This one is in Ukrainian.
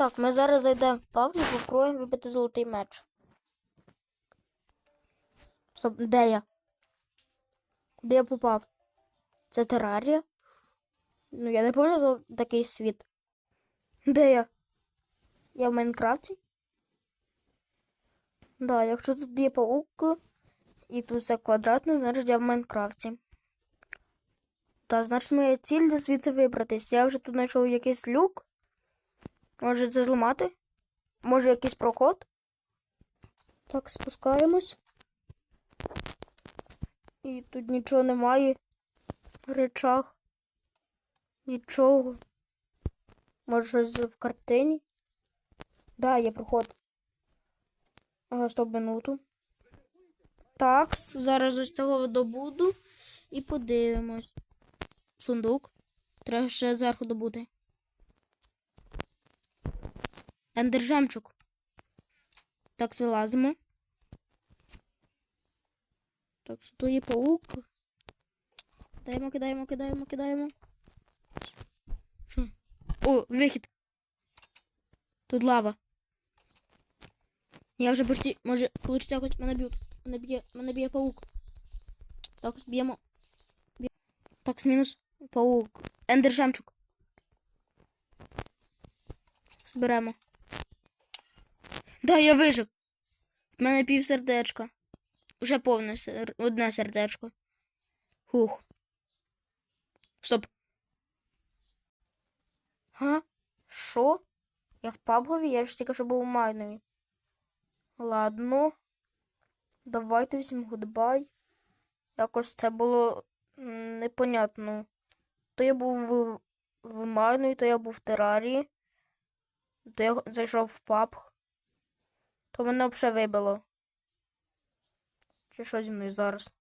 Так, ми зараз зайдемо в і попробуємо вибити золотий меч. Стоп, де я? Куди я попав? Це терарія? Ну, я не пам'ятаю такий світ. Де я? Я в Майнкрафті? Да, якщо тут є паук і тут все квадратне, значить я в Майнкрафті. Та, значить, моя ціль звідси вибратись. Я вже тут знайшов якийсь люк. Може це зламати? Може якийсь проход? Так, спускаємось. І тут нічого немає. В речах. Нічого. Може щось в картині? Да, є проход. Ага, стоп минуту. Так, зараз ось цього добуду і подивимось. Сундук. Треба ще зверху добути. Ендер жемчуг. Так, вилазимо. Так, тут є паук. Кидаємо, кидаємо, кидаємо, кидаємо. Хм. О, вихід. Тут лава. Я вже почти, може, получиться якось мене б'ють. Мене б'є, мене б'є паук. Так, б'ємо. Б'є- Так, мінус паук. Ендер жемчуг. Зберемо. Да, я вижив. В мене пів сердечка. Уже повне сер... одне сердечко. Хух. Стоп. Га? Що? Я в пабгові? Я ж тільки що був у майнові. Ладно. Давайте всім гудбай. Якось це було непонятно. То я був в, в майнові, то я був в терарії. То я зайшов в паб. То мене ще вибило. Чи що зі мною зараз?